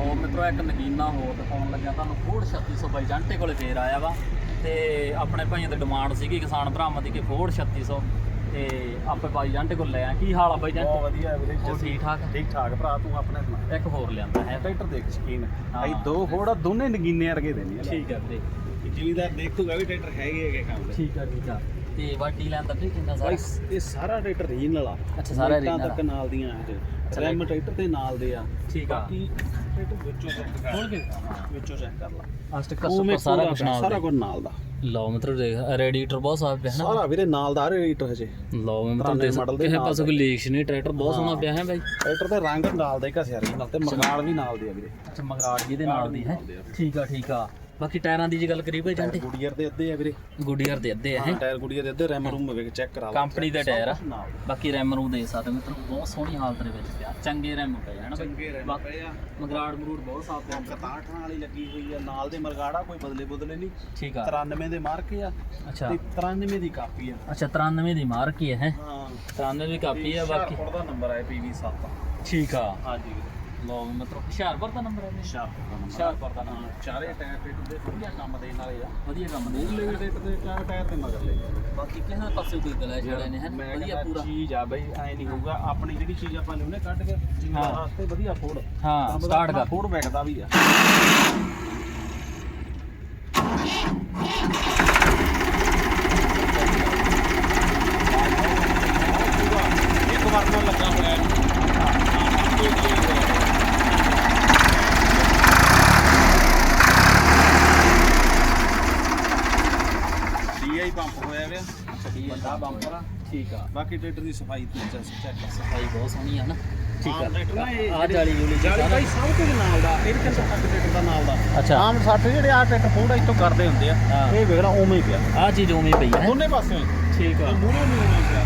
ਲੋ ਮਿੱਤਰੋ ਇੱਕ ਨਗੀਨਾ ਹੋਰ ਦਿਖਾਉਣ ਲੱਗਿਆ ਤੁਹਾਨੂੰ। ਫੋਰਡ 3600 ਬਾਈ ਜੰਟੇ ਕੋਲੇ ਫੇਰ ਆਇਆ ਵਾ। ਤੇ ਆਪਣੇ ਭਾਈਆਂ ਦੀ ਡਿਮਾਂਡ ਸੀਗੀ ਕਿਸਾਨ ਭਰਾਵਾਂ ਦੀ ਕਿ ਫੋਰਡ 3600 ਤੇ ਆਪੇ ਬਾਈ ਜੰਟੇ ਕੋਲ ਲੈ ਆ। ਕੀ ਹਾਲ ਆ ਬਾਈ ਬਹੁਤ ਜੰਟੇ ਵਧੀਆ। ਵੀਰੇ ਠੀਕ ਠਾਕ ਠੀਕ? ਠਾਕ ਭਰਾ ਤੂੰ ਆਪਣੇ ਸੁਣਾ। ਇੱਕ ਹੋਰ ਲਿਆਂਦਾ ਹੈ। ਟਰੈਕਟਰ ਦੇਖ ਸ਼ਕੀਨ। ਆਈ ਦੋ ਫੋੜਾ ਦੋਨੇ ਨਗੀਨੇ ਵਰਗੇ ਦੇਣੀ ਆ ਠੀਕ ਹੈ ਵੀਰੇ। ਜ਼ਿਮੀਦਾਰ ਦੇਖੂਗਾ ਵੀ ਟਰੈਕਟਰ ਹੈਗੇ ਹੈਗੇ ਕੰਮ ਦੇ ਠੀਕ ਆ ਠੀਕ ਆ। ਤੇ ਵਾਟੀ ਲੈਂਦਾ ਵੀਰੇ ਕਿੰਨਾ ਸਾਰਾ? ਇਹ ਸਾਰਾ ਟਰੈਕਟਰ ਰੀਜਨਲ ਆ। ਅੱਛਾ, ਸਾਰਾ original ਤੱਕ ਨਾਲ ਦੀਆਂ ਅੱਛਾ, ਰੈਮ ਟਰੈਕਟਰ ਦੇ ਨਾਲ ਦੇ ਆ। ਠੀਕ ਆ। ਬਾਕੀ ਵਿੱਚੋਂ ਚੈੱਕ ਕਰ ਖੋਲ ਕੇ। ਵਿੱਚੋਂ ਚੈੱਕ ਕਰ ਲਾ। ਆ ਸਟicker ਸਾਰਾ ਕੁਝ ਨਾਲ ਸਾਰਾ। ਕੁਝ ਨਾਲ ਦਾ। ਲਓ ਮਿੱਤਰੋ ਦੇਖ ਰੇਡੀਏਟਰ ਬਹੁਤ ਸਾਫ਼ ਪਿਆ ਹੈ ਨਾ। ਸਾਰਾ ਵੀਰੇ ਨਾਲ ਦਾ ਰੇਟਰ ਹਜੇ। ਲਓ ਮਿੱਤਰੋ ਪੁਰਾਣੇ ਦੇਖ model ਦੇ ਕਿਸੇ ਨਾਲ ਪਾਸੋਂ। ਕੋਈ ਲੀਕਸ ਨਹੀਂ ਟਰੈਕਟਰ ਬਹੁਤ ਸੋਹਣਾ ਪਿਆ ਹੈ ਬਾਈ। ਟਰੈਕਟਰ ਦੇ ਰੰਗ ਨਾਲ ਦਾ ਘਸਿਆ ਰੀਜਨਲ ਤੇ ਮਰਗਾਲ ਵੀ ਨਾਲ ਦੇ ਆ ਵੀਰੇ। ਅੱਛਾ ਮਗਰਾੜ ਜੀ ਦੇ ਨਾਲ ਦੀ ਹੈ। ਨਾਲ। ਠੀਕ ਆ ਠੀਕ ਆ। ਬਾਕੀ ਟਾਇਰਾਂ ਦੀ ਜੇ ਗੱਲ ਕਰੀ ਭਾਈ ਜੰਟੇ ਗੁਡੀਅਰ ਦੇ ਅੱਧੇ ਆ ਵੀਰੇ। ਗੁੱਡੀਅਰ ਦੇ ਅੱਧੇ ਆ ਹੈ ਟਾਇਰ ਗੁਡੀਅਰ ਦੇ ਅੱਧੇ ਰੈਮ ਰੂਮ ਵੇਖ ਚੈੱਕ ਕਰਾ ਲਾ ਕੰਪਨੀ ਦੇ ਟਾਇਰ ਆ। ਬਾਕੀ ਰੈਮ ਰੂ ਦੇ ਸਕਦੇ ਮਿੱਤਰੋ ਬਹੁਤ ਸੋਹਣੀ ਹਾਲਤ ਦੇ ਵਿੱਚ ਪਿਆ। ਚੰਗੇ ਰੈਮ ਪਏ ਹਨ ਚੰਗੇ ਰੈਮ ਪਏ ਆ। ਮਗਰਾੜ ਮਰੂੜ ਬਹੁਤ ਸਾਫ਼ ਪਿਆ 61 ਵਾਲੀ ਲੱਗੀ ਹੋਈ ਆ। ਨਾਲ ਦੇ ਮਰਗਾੜਾ ਕੋਈ ਬਦਲੇ ਬਦਲੇ ਨਹੀਂ। ਠੀਕ ਆ। 93 ਦੇ ਮਾਰਕ ਆ। ਅੱਛਾ। ਤੇ 93 ਦੀ ਕਾਪੀ ਆ। ਅੱਛਾ 93 ਦੀ ਮਾਰਕ ਹੀ ਹੈ? ਹਾਂ। 93 ਦੀ ਕਾਪੀ ਆ ਬਾਕੀ ਦਾ ਨੰਬਰ ਹੈ PV7 ਠੀਕ ਆ। ਹਾਂਜੀ ਲਓ ਮਿੱਤਰੋ ਹੁਸ਼ਿਆਰਪੁਰ ਦਾ ਨੰਬਰ ਹੈ ਹੁਸ਼ਿਆਰਪੁਰ ਦਾ ਨੰਬਰ ਹੁਸ਼ਿਆਰਪੁਰ ਦਾ ਹਾਂ ਨੰਬਰ ਚਾਰੇ ਟਾਇਰ ਟੇਟ ਦੇ ਵਧੀਆ ਕੰਮ ਦੇਣ ਵਾਲੇ ਆ। ਵਧੀਆ ਕੰਮ ਦੇ ਮੂਹਰਲੇ ਵੀ ਟੇਟ ਦੇ ਚਾਰ ਟਾਇਰ ਤੇ ਮਗਰਲੇ ਬਾਕੀ ਕਿਸੇ ਪਾਸੇ ਕੋਈ ਗਲਾ ਛੜੇ ਨੇ ਹੈ ਮੈਂ ਵਧੀਆ ਕਹਿੰਦਾ ਪੂਰਾ। ਚੀਜ਼ ਆ ਬਈ ਐ ਨਹੀਂ ਹੋਊਗਾ। ਆਪਣੀ ਜਿਹੜੀ ਚੀਜ਼ ਆਪਾਂ ਲਿਆਉਨੇ ਕੱਢ ਕੇ ਜਿੰਨਾ ਹਾਂ। ਵਾਸਤੇ ਵਧੀਆ ਫੋੜ ਹਾਂ ਸਟਾਰਟ ਕਰ। ਫੋੜ ਵਿਕਦਾ ਵੀ ਆ ਇੱਕ ਵਾਰ ਨਾਲ ਲੱਗਾ ਹੋਇਆ ਹੈ ਡੀਆਈ ਪੰਪ ਹੋਇਆ ਵੇ ਵੱਡਾ ਬੰਪਰ ਆ। ਠੀਕ ਆ। ਬਾਕੀ ਟਰੈਕਟਰ ਦੀ ਸਫ਼ਾਈ ਤੇ ਚੈੱਕ ਸਫ਼ਾਈ ਬਹੁਤ ਸੋਹਣੀ ਆ ਨਾ। ਠੀਕ ਨਾ ਇਹ ਆ ਜਾਲੀ ਜੂਲੀ ਜਾਲੀ ਭਾਈ ਸਭ ਕੁਝ ਨਾਲ ਦਾ ਇਹ ਕਿੰਨਾ ਤੱਕ ਟਰੈਕਟਰ ਦਾ ਨਾਲ ਦਾ। ਅੱਛਾ। ਆਮ 60 ਜਿਹੜੇ ਆ ਟਰੈਕਟਰ ਫੋੜਾ ਇੱਥੋਂ ਕਰਦੇ ਹੁੰਦੇ ਆ। ਇਹ ਵੇਖਣਾ ਉਵੇਂ ਹੀ ਪਿਆ। ਆ ਚੀਜ਼ ਉਵੇਂ ਪਈ ਹੈ। ਦੋਨੇ ਪਾਸੇ ਠੀਕ ਆ। ਮੂਹਰੇ ਨਹੀਂ ਉਵੇਂ ਪਿਆ?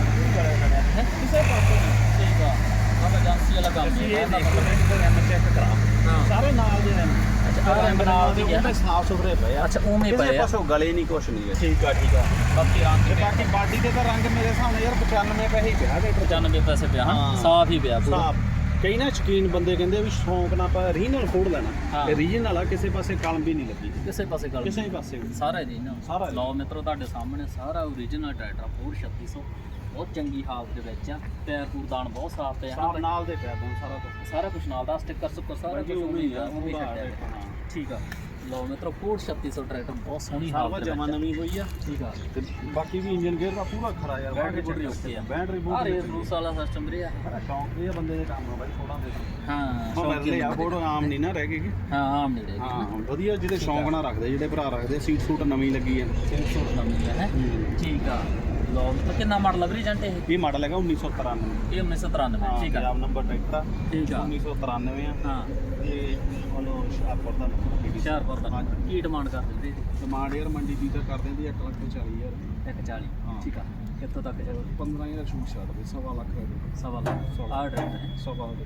ਕਿਸੇ ਪਾਸੇ ਠੀਕ ਆ। ਆ ਏਜੰਸੀ ਵਾਲਾ ਕੰਮ ਇਹ ਦੇਖ ਟਰੈਕਟਰ ਰੈਮ ਚੈੱਕ ਕਰਾ। ਸਾਰੇ ਨਾਲ ਦੇ ਆ ਰੈਂਬ ਨਾਲ ਦੀ ਉਹਦੇ ਸਾਫ਼ ਸੁਥਰੇ ਪਏ ਆ ਅੱਛਾ ਉਵੇਂ ਕਿਸੇ ਪਏ ਆ। ਪਾਸੋਂ ਗਲੇ ਨਹੀਂ ਕੁਛ ਨਹੀਂ ਹੈ ਠੀਕ ਆ ਠੀਕ ਆ। ਬਾਕੀ ਰੰਗ ਤੇ ਬਾਕੀ ਬਾਡੀ ਦੇ ਤਾਂ ਰੰਗ ਮੇਰੇ ਹਿਸਾਬ ਨਾਲ ਯਾਰ 95 ਪੈਸੇ ਹੀ ਪਿਆ ਟਰੈਕਟਰ 95 ਪੈਸੇ ਪਿਆ ਹਾਂ। ਹਾਂ। ਸਾਫ਼ ਹੀ ਪਿਆ ਪੂਰਾ। ਸਾਫ਼। ਕਈ ਨਾ ਸ਼ਕੀਨ ਬੰਦੇ ਕਹਿੰਦੇ ਵੀ ਸ਼ੌਂਕ ਨਾਲ ਆਪਾਂ ਰੀਜਨਲ ਲੈਣਾ। ਹਾਂ। ਇਹ ਰੀਜਨਲ ਆ ਕਿਸੇ ਪਾਸੇ ਕਲਮ ਵੀ ਨਹੀਂ ਲੱਗੀ। ਕਿਸੇ ਪਾਸੇ ਗੱਲ ਕਿਸੇ ਪਾਸੇ ਵੀ। ਸਾਰਾ ਹੀ ਨਾ ਸਾਰਾ ਹੀ। ਲਓ ਮਿੱਤਰੋ ਤੁਹਾਡੇ ਸਾਹਮਣੇ ਸਾਰਾ ਓਰੀਜਨਲ ਟਰੈਕਟਰ ਫੋਰ 3600 ਬਹੁਤ ਚੰਗੀ ਹਾਲਤ ਦੇ ਵਿੱਚ ਆ। ਟਾਇਰ ਟੂਰਦਾਨ ਬਹੁਤ ਸਾਫ਼ ਪਿਆ। ਨਾ ਨਾਲ ਦੇ ਪਿਆ ਦੋਨ ਸਾਰਾ ਕੁਝ ਸਾਰਾ ਕੁਝ ਨਾਲ ਦਾ ਸਟicker ਸੁੱਕਰ ਸਾਰਾ ਕੁਝ ਉਵੇਂ ਹੀ ਆ, ਉਵੇਂ ਹੀ ਉਹਦਾ ਛੱਡਿਆ। ਠੀਕ ਆ। ਲਓ ਮਿੱਤਰੋ ਫੋਰ 3600 ਟਰੈਕਟਰ ਬਹੁਤ ਸੋਹਣੀ ਸਾਰਾ ਹਾਲਤ ਜਮਾ ਵਿੱਚ ਆ। ਨਵੀਂ ਹੋਈ ਆ। ਠੀਕ ਆ। ਤੇ ਬਾਕੀ ਵੀ ਇੰਜਨ ਗੇਅਰ ਦਾ ਪੂਰਾ ਖਰਾ ਯਾਰ ਬੈਟਰੀ ਬੁਟਰੀ ਓਕੇ ਆ। ਬੈਟਰੀ ਆ। ਬੂਟਰੀ ਰੇਸ ਰੂਸ ਵਾਲਾ ਸਿਸਟਮ ਰਿਹਾ ਸ਼ੌਂਕ ਇਹ ਬੰਦੇ ਦੇ ਕੰਮ ਆ ਬਾਈ ਥੋੜਾ ਦੇ ਹਾਂ ਸ਼ੌਂਕੀ ਲੈ ਆ। ਫੋਟੋ ਆਮ ਨਹੀਂ ਨਾ ਰਹਿ ਗਈ। ਹਾਂ ਆਮ ਨਹੀਂ ਰਹੇਗੀ ਹਾਂ ਵਧੀਆ ਜਿਹਦੇ ਸ਼ੌਂਕ ਨਾਲ ਰੱਖਦੇ ਜਿਹੜੇ ਭਰਾ ਰੱਖਦੇ ਸੀਟ ਸੂਟ ਨਵੀਂ ਲੱਗੀ ਆ। ਤਿੰਨ ਸੌ ਨਵੀਂ ਹੈ। ਠੀਕ ਆ। ਲਓ ਮਿੱਤਰੋ ਕਿੰਨਾ ਮਾਡਲ ਲੱਗ ਰਹੀ ਏਜੰਟ ਇਹ? ਇਹ ਮਾਡਲ ਹੈਗਾ 1993 ਇਹ 1993 ਠੀਕ ਆ। ਪੰਜਾਬ ਨੰਬਰ ਟਰੈਕਟਰ ਆ। ਠੀਕ ਆ। 1993 ਆ। ਹਾਂ। ਤੇ ਉਹਨੂੰ ਸ਼ਾਹਪੁਰ ਦਾ ਨੰਬਰ ਹੁਸ਼ਿਆਰਪੁਰ ਦਾ ਕੀ ਡਿਮਾਂਡ ਕਰ ਦਿੰਦੇ ਡਿਮਾਂਡ ਯਾਰ ਮੰਡੀ ਦੀ ਤਾਂ ਕਰ ਦਿੰਦੀ 1 ਲੱਖ ਤੇ 40 ਹਜ਼ਾਰ 140 ਹਾਂ। ਠੀਕ ਆ। ਕਿੱਥੋਂ ਤੱਕ ਜਾਊ 15 ਹਜ਼ਾਰ ਛੂਟ ਛੱਡ ਦੇ ਸਵਾ ਲੱਖ ਦੇ ਦੇ ਸਵਾ ਲੱਖ। ਆਹ ਡਰਾਈਵਰ ਹੈ। ਸਵਾ ਦੇ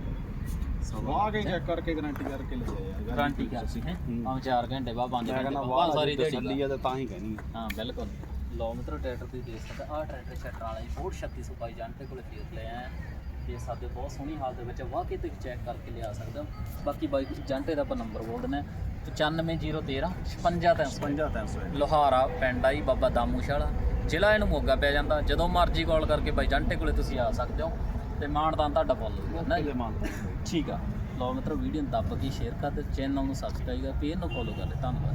ਸਵਾ ਆ ਕੇ ਚੈੱਕ ਕਰਕੇ ਗਾਰੰਟੀ ਕਰਕੇ ਲੈ ਜਾ ਯਾਰ ਗਾਰੰਟੀ ਕਰ ਸੀ ਹੈ? ਹੂੰ। ਹਾਂ 4 ਘੰਟੇ ਬਾਅਦ 5 ਮੈਂ ਘੰਟੇ ਕਹਿੰਦਾ ਬਾਅਦ ਵਾਹ ਸਾਰੀ ਦਿਹਾੜੀ ਤਸੱਲੀ ਆ ਤੇ ਤਾਂ ਹੀ ਕਹਿਣੀ ਆ। ਹਾਂ ਬਿਲਕੁਲ। ਲਓ ਮਿੱਤਰੋ ਟਰੈਕਟਰ ਦੀ ਦੇਖ ਸਕਦੇ ਆਹ ਟਰੈਕਟਰ ਸ਼ਟਰ ਵਾਲਾ ਜੀ ਫੋਰਡ 3622 ਜਾਂਟੇ ਕੋਲ ਖਰੀਦ ਲਿਆ ਤੇ ਸਾਡੇ ਬਹੁਤ ਸੋਹਣੀ ਹਾਲਤ ਦੇ ਵਿੱਚ। ਵਾਕਈ ਤੁਸੀਂ ਚੈੱਕ ਕਰਕੇ ਲਿਆ ਸਕਦੇ ਹੋ। ਬਾਕੀ ਬਾਈ ਜਾਂਟੇ ਦਾ ਆਪਾਂ ਨੰਬਰ ਬੋਲ ਦਿੰਦੇ ਹਾਂ। 95013 55300 ਪੰਜਾਹ ਤਿੰਨ ਸੌ। ਲੋਹਾਰਾ ਪਿੰਡ ਆਈ ਬਾਬਾ ਦਾਮੂਸ਼ਾਲਾ। ਜ਼ਿਲ੍ਹਾ ਇਹਨੂੰ ਮੋਗਾ ਪਿਆ ਜਾਂਦਾ। ਜਦੋਂ ਮਰਜ਼ੀ ਕਾਲ ਕਰਕੇ ਬਾਈ ਜੰਟੇ ਕੋਲੇ ਤੁਸੀਂ ਆ ਸਕਦੇ ਹੋ। ਤੇ ਮਾਣਦਾਨ ਤੁਹਾਡਾ ਫੁੱਲ ਠੀਕ ਆ। ਲਓ ਮਿੱਤਰੋ ਵੀਡੀਓ ਨੂੰ ਦੱਬ ਕੇ ਸ਼ੇਅਰ ਕਰ ਤੇ ਚੈਨਲ ਨੂੰ ਸਬਸਕ੍ਰਾਈਬ ਕਰ ਪੇਜ ਨੂੰ ਫੋਲੋ ਕਰ ਲੈ ਧੰਨਵਾਦ।